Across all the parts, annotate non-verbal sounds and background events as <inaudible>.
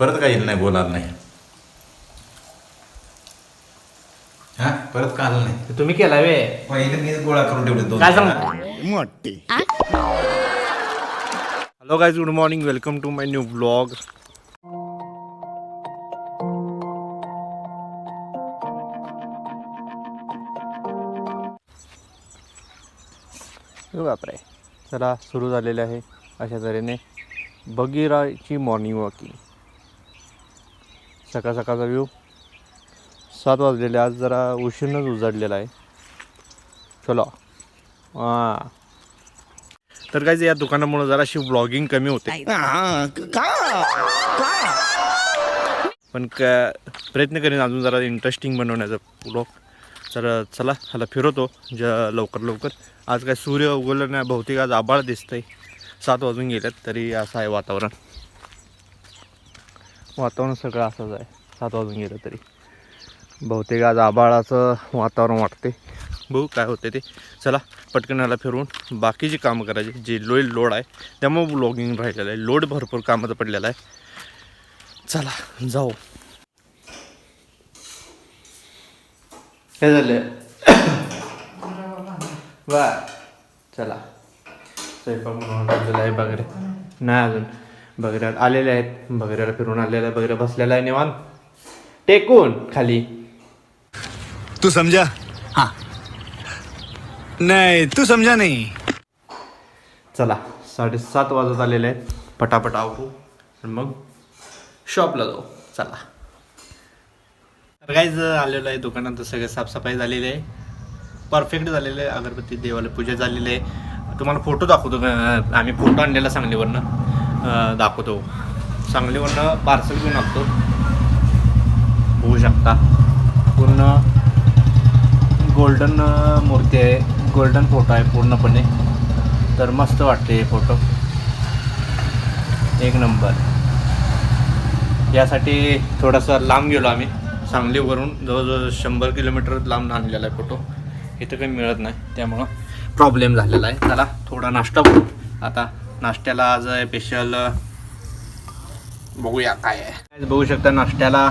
परत काही येईल नाही बोलार नाही. हा परत का आलं नाही? तुम्ही केला वे. पहिले मी गोळा करून ठेवले दोन काय सांगतो? Hello guys good morning welcome to my new blog बापरे. चला सुरू झालेले आहे अशा तऱ्हेने. बगीराची मॉर्निंग वॉकिंग सकाळ सकाळचा व्ह्यू सात वाजलेले आज जरा उशीरनंच उजाडलेला आहे. चलो. हां. तर काय या दुकानामुळे जराशी ब्लॉगिंग कमी होते. पण का प्रयत्न करेन अजून जरा इंटरेस्टिंग बनवण्याचा ब्लॉग तर चला ह्याला फिरवतो. ज्या लवकर लवकर. आज काय सूर्य उगवलं नाही बहुतेक आज आबाळ दिसतंय. सात वाजून गेल्यात तरी असं आहे वातावरण. वातावरण सगळं असंच आहे. सात वाजून गेलं तरी. बहुतेक आज आबाळाचं वातावरण वाटते बघू काय होते ते. चला पटकन याला फिरवून बाकीची कामं करायची जे लो लोड आहे त्यामुळे ब्लॉगिंग राहिलेलं आहे. लोड भरपूर कामाचं पडलेला आहे. चला जाऊ. काय झालं. <coughs> वा चला. स्वयंपाक म्हणून टाकलेला नाही अजून. बगऱ्या आलेले आहेत. बगऱ्याला फिरून आलेला आहे बगऱ्या बसलेला आहे निवांत. टेकून खाली. तू समझा? हाँ. नहीं तू समझा नहीं. चला साडेसात वाजत आलेले आहेत. पटापट आवरू. आणि मग शॉपला जाऊ. चला. तर काहीच आलेलं आहे दुकानात. सगळं साफसफाई झालेली आहे. परफेक्ट झालेलं आहे. अगरबत्ती देवाला पूजा झालेली आहे. तुम्हाला फोटो दाखवतो आम्ही फोटो आणलेला सांगलीवरनं. दाखवतो. सांगलीवरनं पार्सल घेऊन आणतो होऊ शकता. पूर्ण गोल्डन मूर्ती आहे. गोल्डन फोटो आहे पूर्णपणे. तर मस्त वाटते हे फोटो एक नंबर यासाठी थोडासा लांब गेलो आम्ही. सांगलीवरून जवळजवळ शंभर किलोमीटर लांब आणलेला आहे फोटो इथं काही मिळत नाही. त्यामुळं प्रॉब्लेम झालेला आहे. त्याला थोडा नाश्ता आता नाश्त्याला आज स्पेशल बघूया काय आहे. बघू शकता नाश्त्याला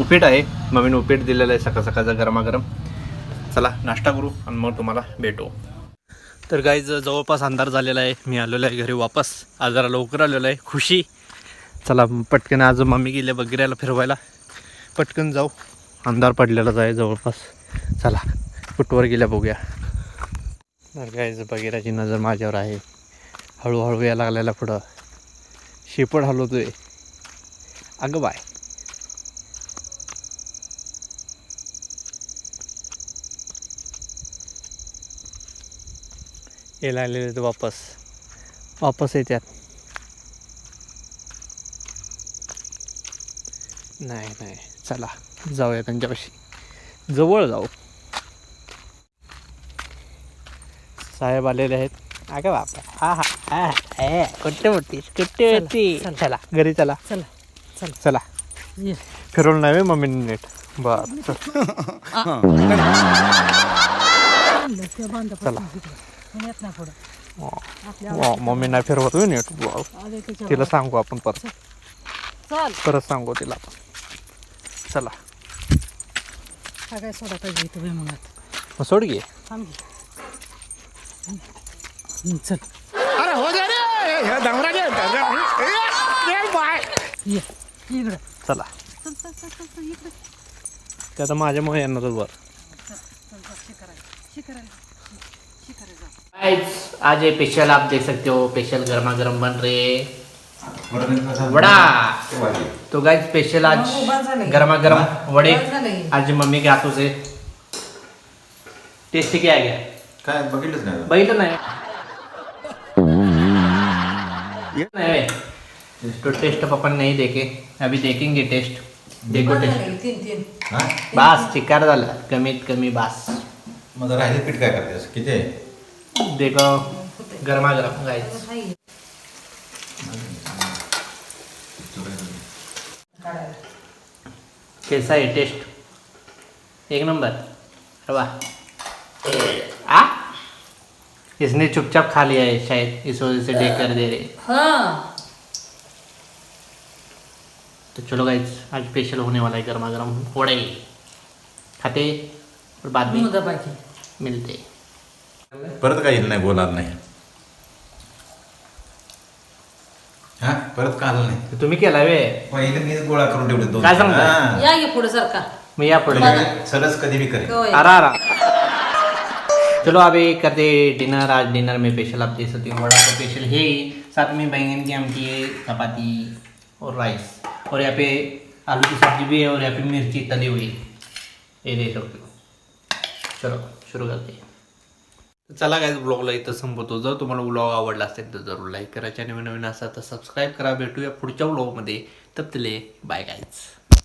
उपीट आहे. मम्मीने उपीट दिलेलं आहे सकाळ सकाळचं गरमागरम. चला नाश्ता करू आणि मग तुम्हाला भेटू. तर गाईज जवळपास अंधार झालेला आहे. मी आलेलो आहे घरी वापस. आज जरा लवकर आलेलो आहे. खुशी. चला पटकन आज मम्मी गेले बगिऱ्याला फिरवायला. पटकन जाऊ. अंधार पडलेलाच आहे जवळपास. चला कुठवर गेल्या बघूया. तर गाईज बगिराची नजर माझ्यावर आहे. हळूहळू या लागलेला पुढं. शेपड हलवतोय. अगं बाय. यायला आलेले तर वापस. वापस येत्यात नाही नाही. चला जाऊया त्यांच्यापाशी. जवळ जाऊ. साहेब आलेले आहेत. अगं बापा हा हा हा हा. कुठे होतीस कुठे होती चला. घरी चला. चला चला. चला. ये. फिरवलं नाही मम्मीने नीट. बर चल त्या बांधा चला. येत ना पुढं. आपल्या वा, मम्मी नाही फिरवत होय नीट. आले त्याच्या तिला सांगू आपण परत. चल. परत सांगू तिला आपण. चला. हा काय सोडा पाहिजे इथं बाई म्हणत मग सोड घे थांब घे. चल अरे हो जा रे ये इकडं चला चल चल चल चल चल इकडं ते आता माझ्यामुळे येणारच वर चल चल शिकारायला शिकारायला शिकारायला जा गाइस आज ये स्पेशल आप देख सकते हो स्पेशल गर्मा गर्म बन रहे वड़ा. तो गाइस स्पेशल आज हाँ. गर्मा गर्म वड़े. आज मम्मी के हाथों से. टेस्ट क्या गया काय बघितलंच नाही. बघितलं नाही. नहीं तो टेस्ट अपन नहीं देखे. अभी देखेंगे टेस्ट देखो टेस्ट तीन तीन हा? बास चिकार झालं. कमीत कमी बास. मग राहिले पीठ काय करतेस किती आहे? देखो गर्मा गर्म गाइस हाय. कैसा है टेस्ट एक नंबर. अरे वाह. आ? इसने चुपचाप खा लिया है शायद इस वजह से डेक कर दे रहे। हा। तो चलो गाइज आज स्पेशल होने वाला है गर्मा गर्म वड़े। खाते और बाद में मिलते। परत काही नाही बोलार नाही। हा परत का आलं नाही। तुम्ही केला वे पहिले मी गोळा करून ठेवले दोन काय सांगताय? हा. या पुढे सारखा मैं यहाँ पढ़ कधी- सरस कधी भी करेल होय. आ चलो अब रहा चलो करते डिनर आज डिनर में स्पेशल आप देख सकते हो। बड़ा तो स्पेशल है। ही साथ में बैंगन की आमटी है चपाती और राइस और यहाँ पे आलू की सब्जी भी है और यहाँ पे मिर्ची तली हुई। ये देख सकते हो। चलो शुरू करते हैं। चला काय ब्लॉगला इथं संपवतो. जर तुम्हाला ब्लॉग आवडला असेल तर जरूर लाईक करा. चॅनल नवीन असा तर सबस्क्राईब करा. भेटूया पुढच्या ब्लॉगमध्ये तप बाय गायच